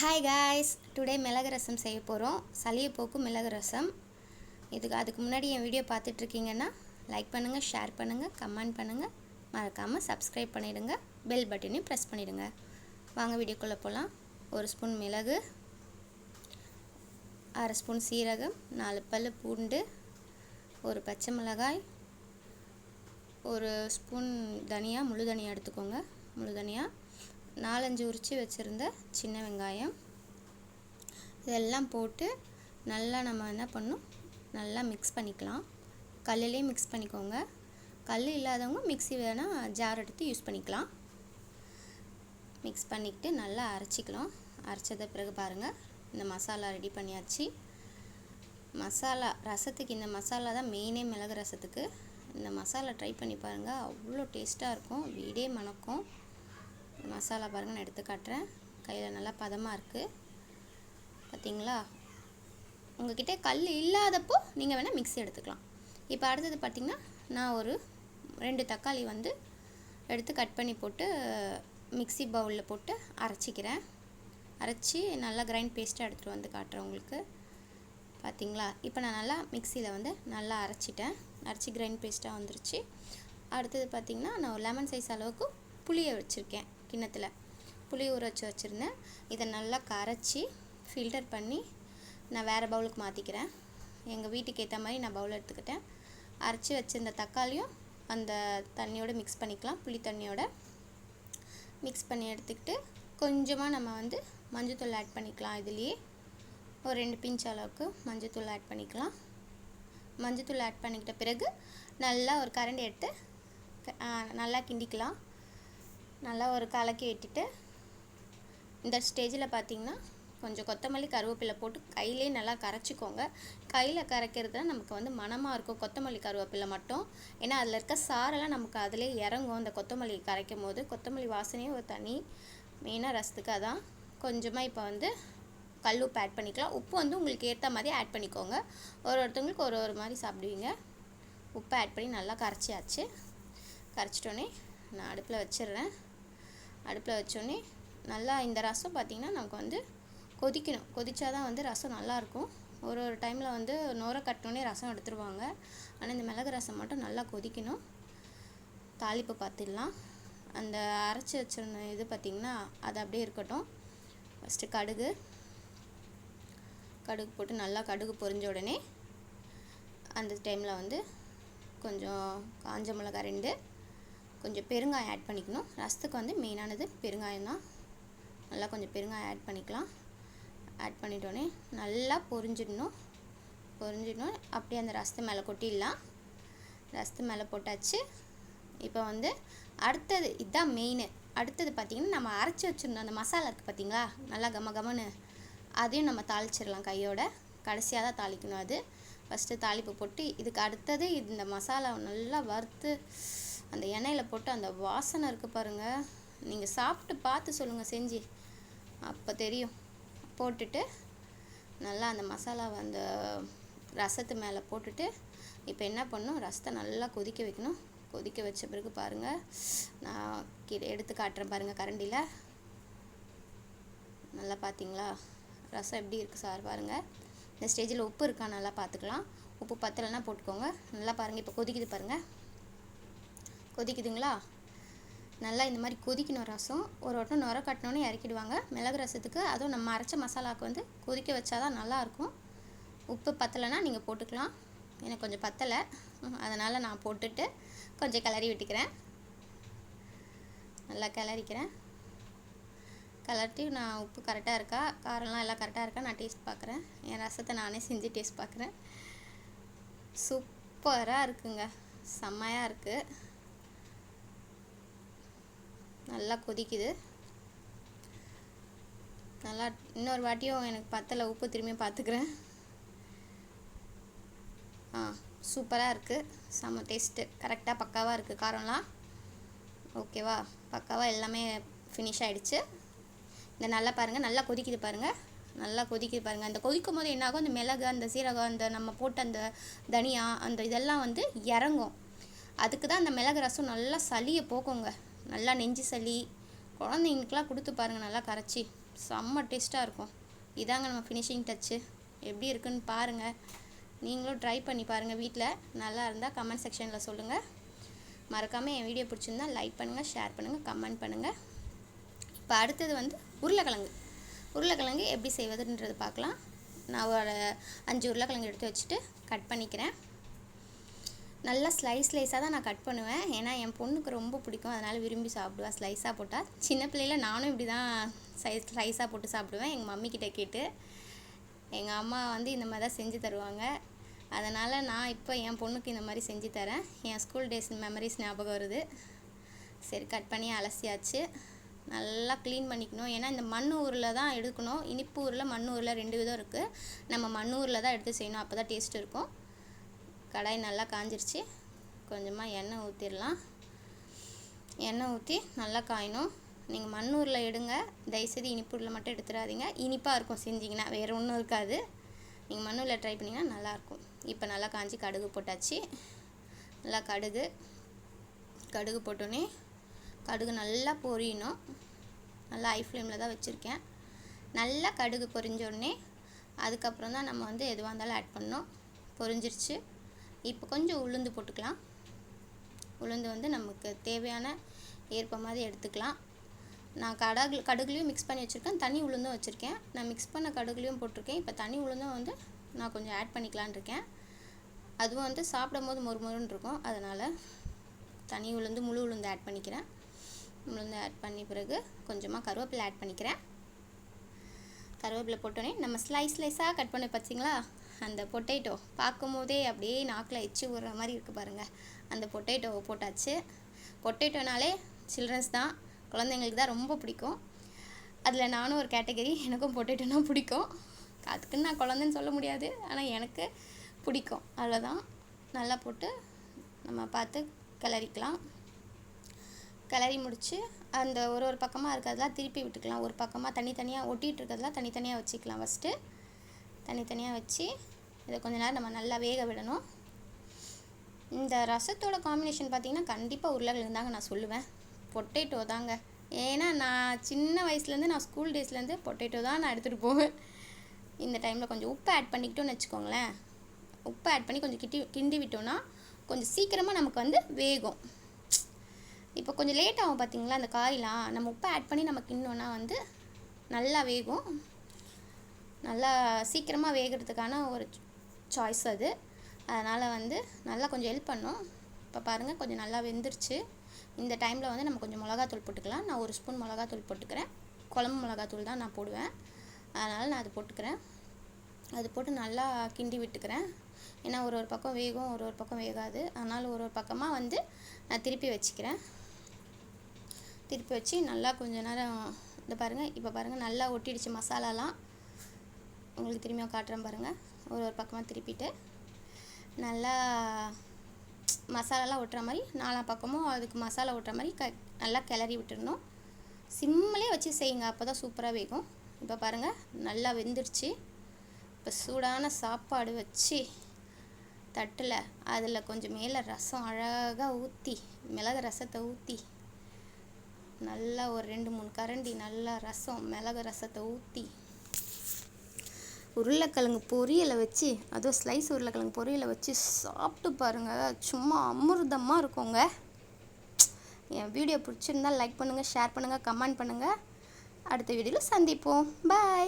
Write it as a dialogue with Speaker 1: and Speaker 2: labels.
Speaker 1: Hi guys today மிளகு ரசம் செய்ய போகிறோம் சளியை போக்கும் மிளகு ரசம். இதுக்கு அதுக்கு முன்னாடி என் வீடியோ பார்த்துட்ருக்கீங்கன்னா லைக் பண்ணுங்கள் ஷேர் பண்ணுங்கள் கமெண்ட் பண்ணுங்கள் மறக்காமல் சப்ஸ்கிரைப் பண்ணிவிடுங்க பெல் பட்டனையும் ப்ரெஸ் பண்ணிவிடுங்க வாங்க வீடியோக்குள்ளே போகலாம் ஒரு ஸ்பூன் மிளகு அரை ஸ்பூன் சீரகம் நாலு பல் பூண்டு ஒரு பச்சை மிளகாய் ஒரு ஸ்பூன் தனியாக முழு தனியாக எடுத்துக்கோங்க. முழு தனியாக நாலஞ்சு உரித்து வச்சுருந்த சின்ன வெங்காயம். இதெல்லாம் போட்டு நல்லா நம்ம என்ன பண்ணும்? நல்லா மிக்ஸ் பண்ணிக்கலாம். கல்லுலேயே மிக்ஸ் பண்ணிக்கோங்க. கல் இல்லாதவங்க மிக்ஸி வேணால் ஜார் எடுத்து யூஸ் பண்ணிக்கலாம். மிக்ஸ் பண்ணிக்கிட்டு நல்லா அரைச்சிக்கலாம். அரைச்சத பிறகு பாருங்கள் இந்த மசாலா ரெடி பண்ணியாச்சு. மசாலா ரசத்துக்கு இந்த மசாலா தான் மெயினே மிளகு ரசத்துக்கு. இந்த மசாலா ட்ரை பண்ணி பாருங்கள் அவ்வளோ டேஸ்ட்டாக இருக்கும். வீடே மணக்கும். மசாலா பாருங்கள் நான் எடுத்து காட்டுறேன். கையில் நல்லா பதமாக இருக்குது பார்த்தீங்களா உங்ககிட்ட கல் இல்லாதப்போ நீங்கள் வேணால் மிக்ஸி எடுத்துக்கலாம். இப்போ அடுத்தது பார்த்திங்கன்னா நான் ஒரு ரெண்டு தக்காளி வந்து எடுத்து கட் பண்ணி போட்டு மிக்ஸி பவுலில் போட்டு அரைச்சிக்கிறேன். அரைச்சி நல்லா கிரைண்ட் பேஸ்ட்டாக எடுத்துகிட்டு வந்து காட்டுறேன் உங்களுக்கு. பார்த்திங்களா இப்போ நான் நல்லா மிக்சியில் வந்து நல்லா அரைச்சிட்டேன். அரைச்சி கிரைண்ட் பேஸ்ட்டாக வந்துருச்சு. அடுத்தது பார்த்திங்கன்னா நான் ஒரு லெமன் சைஸ் அளவுக்கு புளியை வச்சுருக்கேன். கிண்ணத்தில் புளி ஊற வச்சு வச்சுருந்தேன். இதை நல்லா கரைச்சி ஃபில்டர் பண்ணி நான் வேறு பவுலுக்கு மாற்றிக்கிறேன் எங்கள் வீட்டுக்கு ஏற்ற மாதிரி நான் பவுல் எடுத்துக்கிட்டேன். அரைச்சி வச்சுருந்த தக்காளியும் அந்த தண்ணியோட மிக்ஸ் பண்ணிக்கலாம். புளி தண்ணியோட மிக்ஸ் பண்ணி எடுத்துக்கிட்டு கொஞ்சமாக நம்ம வந்து மஞ்சத்தூள் ஆட் பண்ணிக்கலாம். இதுலேயே ஒரு ரெண்டு பிஞ்ச் அளவுக்கு மஞ்சத்தூள் ஆட் பண்ணிக்கலாம். மஞ்சத்தூள் ஆட் பண்ணிக்கிட்ட பிறகு நல்லா ஒரு கரண்டி எடுத்து நல்லா கிண்டிக்கலாம். நல்லா ஒரு கலக்கி விட்டுட்டு இந்த ஸ்டேஜில் பார்த்திங்கன்னா கொஞ்சம் கொத்தமல்லி கருவேப்பிலை போட்டு கையிலே நல்லா கரைச்சிக்கோங்க. கையில் கரைக்கிறது நமக்கு வந்து மனமாக இருக்கும் கொத்தமல்லி கருவேப்பிலை மட்டும். ஏன்னா அதில் இருக்க சாரெல்லாம் நமக்கு அதிலே இறங்கும். அந்த கொத்தமல்லி கரைக்கும் போது கொத்தமல்லி வாசனையே ஒரு தனி மெயினாக ரசத்துக்கு அதான். கொஞ்சமாக இப்போ வந்து கல் உப்பு ஆட் பண்ணிக்கலாம். உப்பு வந்து உங்களுக்கு ஏற்ற மாதிரி ஆட் பண்ணிக்கோங்க. ஒரு ஒருத்தவங்களுக்கு ஒரு ஒரு மாதிரி சாப்பிடுவீங்க. உப்பு ஆட் பண்ணி நல்லா கரைச்சியாச்சு கரைச்சிட்டோன்னே நான் அடுப்பில் வச்சிடுறேன். அடுப்பில் வச்சோடனே நல்லா இந்த ரசம் பார்த்திங்கன்னா நமக்கு வந்து கொதிக்கணும். கொதித்தா தான் வந்து ரசம் நல்லாயிருக்கும். ஒரு ஒரு டைமில் வந்து நோர கட்டினோடனே ரசம் எடுத்துருவாங்க. ஆனால் இந்த மிளகு ரசம் மட்டும் நல்லா கொதிக்கணும். தாளிப்பு பார்த்துடலாம். அந்த அரைச்சி வச்சிருந்த இது பார்த்திங்கன்னா அது அப்படியே இருக்கட்டும். ஃபஸ்ட்டு கடுகு. கடுகு போட்டு நல்லா கடுகு பொரிஞ்ச உடனே அந்த டைமில் வந்து கொஞ்சம் காஞ்ச மிளகா ரெண்டு கொஞ்சம் பெருங்காயம் ஆட் பண்ணிக்கணும். ரசத்துக்கு வந்து மெயினானது பெருங்காயம் தான். நல்லா கொஞ்சம் பெருங்காயம் ஆட் பண்ணிக்கலாம். ஆட் பண்ணிட்டோன்னே நல்லா பொரிஞ்சிடணும். பொரிஞ்சிடணும். அப்படியே அந்த ரசத்தை மேலே கொட்டிடலாம். ரசத்து மேலே போட்டாச்சு. இப்போ வந்து அடுத்தது இதுதான் மெயின் அடுத்தது பார்த்திங்கன்னா நம்ம அரைச்சி வச்சுருந்தோம் அந்த மசாலா இருக்குது பார்த்திங்களா நல்லா கம கமன்னு. அதையும் நம்ம தாளிச்சிடலாம் கையோட. கடைசியாக தான் தாளிக்கணும் அது. ஃபஸ்ட்டு தாளிப்பு போட்டு இதுக்கு அடுத்தது இந்த மசாலாவை நல்லா வறுத்து அந்த எண்ணெயில் போட்டு அந்த வாசனை இருக்குது பாருங்கள் நீங்கள் சாப்பிட்டு பார்த்து சொல்லுங்கள் செஞ்சு. அப்போ தெரியும். போட்டுட்டு நல்லா அந்த மசாலாவை அந்த ரசத்து மேலே போட்டுட்டு இப்போ என்ன பண்ணணும்? ரசத்தை நல்லா கொதிக்க வைக்கணும். கொதிக்க வச்ச பிறகு பாருங்கள் நான் கீழே எடுத்து காட்டுறேன் பாருங்கள் கரண்டியில் நல்லா பார்த்தீங்களா ரசம் எப்படி இருக்குது சார் பாருங்கள் இந்த ஸ்டேஜில் உப்பு இருக்கா நல்லா பார்த்துக்கலாம் உப்பு பத்தலைன்னா போட்டுக்கோங்க. நல்லா பாருங்கள் இப்போ கொதிக்குது பாருங்கள் கொதிக்குதுங்களா? நல்லா இந்த மாதிரி கொதிக்கணும் ரசம். ஒரு வட்டம் நுர கட்டினோன்னே இறக்கிடுவாங்க. மிளகு ரசத்துக்கு அதுவும் நம்ம அரைச்ச மசாலாவுக்கு வந்து கொதிக்க வச்சா தான் நல்லாயிருக்கும். உப்பு பத்தலைன்னா நீங்கள் போட்டுக்கலாம். எனக்கு கொஞ்சம் பத்தலை. அதனால் நான் போட்டுட்டு கொஞ்சம் கிளறி விட்டுக்கிறேன். நல்லா கிளறிக்கிறேன். கலர்ட்டி நான் உப்பு கரெக்டாக இருக்கா? காரம்லாம் எல்லாம் கரெக்டாக இருக்கா? நான் டேஸ்ட் பார்க்குறேன். என் ரசத்தை நானே செஞ்சு டேஸ்ட் பார்க்குறேன். சூப்பராக இருக்குங்க. செம்மையாக இருக்குது நல்லா கொதிக்குது. நல்லா இன்னொரு வாட்டியும் எனக்கு பத்தலை உப்பு திரும்பி பார்த்துக்கிறேன் ஆ சூப்பராக இருக்குது செம்ம டேஸ்ட்டு கரெக்டாக பக்காவாக இருக்குது காரம்லாம். ஓகேவா பக்காவாக எல்லாமே ஃபினிஷ் ஆகிடுச்சு இந்த நல்லா பாருங்கள் நல்லா கொதிக்குது பாருங்கள் நல்லா கொதிக்குது பாருங்கள் அந்த கொதிக்கும் போது என்னாகும்? அந்த மிளகு அந்த சீரகம் அந்த நம்ம போட்ட அந்த தனியா அந்த இதெல்லாம் வந்து இறங்கும். அதுக்கு தான் அந்த மிளகு ரசம் நல்லா சளியை போக்குங்க. நல்லா நெஞ்சு சளி. குழந்தைங்களுக்குலாம் கொடுத்து பாருங்கள் நல்லா கரைச்சி. செம்ம டேஸ்ட்டாக இருக்கும். இதாங்க நம்ம ஃபினிஷிங் டச்சு எப்படி இருக்குன்னு பாருங்கள் நீங்களும் ட்ரை பண்ணி பாருங்கள் வீட்டில் நல்லா இருந்தால் கமெண்ட் செக்ஷனில் சொல்லுங்கள் மறக்காமல் என் வீடியோ பிடிச்சிருந்தா லைக் பண்ணுங்கள் ஷேர் பண்ணுங்கள் கமெண்ட் பண்ணுங்கள் இப்போ அடுத்தது வந்து உருளைக்கிழங்கு. உருளைக்கிழங்கு எப்படி செய்வதுன்றது பார்க்கலாம். நான் ஒரு அஞ்சு உருளைக்கிழங்கு எடுத்து வச்சுட்டு கட் பண்ணிக்கிறேன். நல்லா ஸ்லைஸ் ஸ்லைஸாக தான் நான் கட் பண்ணுவேன். ஏன்னா என் பொண்ணுக்கு ரொம்ப பிடிக்கும். அதனால் விரும்பி சாப்பிடுவா ஸ்லைஸாக போட்டால் சின்ன பிள்ளையில நானும் இப்படி தான் சைஸ் ஸ்லைஸாக போட்டு சாப்பிடுவேன். எங்கள் மம்மிக்கிட்ட கேட்டு எங்கள் அம்மா வந்து இந்த மாதிரி தான் செஞ்சு தருவாங்க. அதனால் நான் இப்போ என் பொண்ணுக்கு இந்த மாதிரி செஞ்சு தரேன். என் ஸ்கூல் டேஸ் மெமரிஸ் ஞாபகம் வருது. சரி கட் பண்ணி அலசியாச்சு. நல்லா க்ளீன் பண்ணிக்கணும். ஏன்னா இந்த மண் ஊரில் தான் எடுக்கணும். இனிப்பு ஊரில் மண் ஊரில் ரெண்டு விதம் இருக்குது நம்ம மண் ஊரில் தான் எடுத்து செய்யணும். அப்போ தான் டேஸ்ட் இருக்கும். கடாய் நல்லா காஞ்சிருச்சு. கொஞ்சமாக எண்ணெய் ஊற்றிடலாம் எண்ணெய் ஊற்றி நல்லா காயணும். நீங்கள் மண்ணூரில் எடுங்க. தயவுசெய்து இனிப்பூரில் மட்டும் எடுத்துடாதீங்க. இனிப்பாக இருக்கும் செஞ்சிங்கன்னா. வேறு ஒன்றும் இருக்காது. நீங்கள் மண்ணூரில் ட்ரை பண்ணிங்கன்னா நல்லாயிருக்கும் இப்போ நல்லா காஞ்சி கடுகு போட்டாச்சு. நல்லா கடுகு. கடுகு போட்டோன்னே கடுகு நல்லா பொரியணும். நல்லா ஐ ஃப்ளேமில் தான் வச்சுருக்கேன். நல்லா கடுகு பொரிஞ்சோடனே அதுக்கப்புறம் தான் நம்ம வந்து எதுவாக இருந்தாலும் ஆட் பண்ணோம் பொரிஞ்சிருச்சு. இப்போ கொஞ்சம் உளுந்து போட்டுக்கலாம். உளுந்து வந்து நமக்கு தேவையான ஏற்ப மாதிரி எடுத்துக்கலாம். நான் கடகு கடுகுலையும் மிக்ஸ் பண்ணி வச்சுருக்கேன். தனி உளுந்தும் வச்சுருக்கேன். நான் மிக்ஸ் பண்ண கடுகுலையும் போட்டிருக்கேன். இப்போ தனி உளுந்தும் வந்து நான் கொஞ்சம் ஆட் பண்ணிக்கலான் இருக்கேன். அதுவும் வந்து சாப்பிடும் போது மொறு மொறுன்னு இருக்கும். அதனால் தனி உளுந்து முழு உளுந்து ஆட் பண்ணிக்கிறேன். உளுந்து ஆட் பண்ணி பிறகு கொஞ்சமாக கருவேப்பிலை ஆட் பண்ணிக்கிறேன். கருவேப்பிலை போட்டோன்னே நம்ம ஸ்லைஸ் ஸ்லைஸாக கட் பண்ணி பார்த்தீங்களா அந்த பொட்டேட்டோ பார்க்கும்போதே அப்படியே நாக்கில் எச்சு விடுற மாதிரி இருக்குது பாருங்கள் அந்த பொட்டேட்டோவை போட்டாச்சு. பொட்டேட்டோனாலே சில்ட்ரன்ஸ் தான். குழந்தைங்களுக்கு தான் ரொம்ப பிடிக்கும். அதில் நானும் ஒரு கேட்டகரி எனக்கும் பொட்டேட்டோனா பிடிக்கும். அதுக்குன்னு நான் குழந்தைன்னு சொல்ல முடியாது. ஆனால் எனக்கு பிடிக்கும். அவ்வளோதான் நல்லா போட்டு நம்ம பார்த்து கிளறிக்கலாம். கிளறி முடித்து அந்த ஒரு ஒரு பக்கமாக இருக்கிறதெல்லாம் திருப்பி விட்டுக்கலாம். ஒரு பக்கமாக தனித்தனியாக ஒட்டிகிட்டு இருக்கிறதெல்லாம் தனித்தனியாக வச்சுக்கலாம் ஃபஸ்ட்டு தனித்தனியாக வச்சு இதை கொஞ்ச நேரம் நம்ம நல்லா வேக விடணும். இந்த ரசத்தோட காம்பினேஷன் பார்த்திங்கன்னா கண்டிப்பாக உருளைக்கிழங்கு தாங்க நான் சொல்லுவேன். பொட்டேட்டோ தாங்க. ஏன்னா நான் சின்ன வயசுலேருந்து நான் ஸ்கூல் டேஸ்லேருந்து பொட்டேட்டோ தான் நான் எடுத்துகிட்டு போவேன். இந்த டைமில் கொஞ்சம் உப்பு ஆட் பண்ணிக்கிட்டோன்னு வச்சுக்கோங்களேன். உப்பு ஆட் பண்ணி கொஞ்சம் கிட்டி கிண்டி விட்டோன்னா கொஞ்சம் சீக்கிரமாக நமக்கு வந்து வேகும். இப்போ கொஞ்சம் லேட் ஆகும் பார்த்தீங்களா? அந்த காயெலாம் நம்ம உப்பை ஆட் பண்ணி நம்ம கிண்ணோன்னா வந்து நல்லா வேகும். நல்லா சீக்கிரமாக வேகிறதுக்கான ஒரு சாய்ஸ் அது. அதனால் வந்து நல்லா கொஞ்சம் ஹெல்ப் பண்ணும். இப்போ பாருங்கள் கொஞ்சம் நல்லா வெந்துருச்சு. இந்த டைமில் வந்து நம்ம கொஞ்சம் மிளகாத்தூள் போட்டுக்கலாம். நான் ஒரு ஸ்பூன் மிளகாத்தூள் போட்டுக்கிறேன். குழம்பு மிளகாத்தூள் தான் நான் போடுவேன். அதனால் நான் அது போட்டுக்கிறேன். அது போட்டு நல்லா கிண்டி விட்டுக்கிறேன். ஏன்னா ஒரு ஒரு பக்கம் வேகும் ஒரு ஒரு பக்கம் வேகாது. அதனால் ஒரு ஒரு பக்கமாக வந்து நான் திருப்பி வச்சுக்கிறேன். திருப்பி வச்சு நல்லா கொஞ்ச நேரம் இந்த பாருங்கள் இப்போ பாருங்கள் நல்லா ஒட்டிடுச்சு மசாலாலாம். உங்களுக்கு திரும்பியும் காட்டுறேன் பாருங்கள் ஒரு ஒரு பக்கமாக திருப்பிட்டு நல்லா மசாலாலாம் ஒட்டுற மாதிரி நாலா பக்கமும் அதுக்கு மசாலா ஒட்டுற மாதிரி க நல்லா கிளறி விட்டுடணும். சிம்மிலே வச்சு செய்யுங்க அப்போ தான் சூப்பராக வேகும். இப்போ பாருங்கள் நல்லா வெந்துருச்சு. இப்போ சூடான சாப்பாடு வச்சு தட்டில் அதில் கொஞ்சம் மேலே ரசம் அழகாக ஊற்றி மிளகு ரசத்தை ஊற்றி நல்லா ஒரு ரெண்டு மூணு கரண்டி நல்லா ரசம் மிளகு ரசத்தை ஊற்றி உருளைக்கிழங்கு பொரியலை வச்சு அதுவும் ஸ்லைஸ் உருளைக்கிழங்கு பொரியலை வச்சு சாப்பிட்டு பாருங்கள் சும்மா அமிர்தமாக இருக்குங்க. என் வீடியோ பிடிச்சிருந்தால் லைக் பண்ணுங்கள் ஷேர் பண்ணுங்கள் கமெண்ட் பண்ணுங்கள் அடுத்த வீடியோவில் சந்திப்போம். பாய்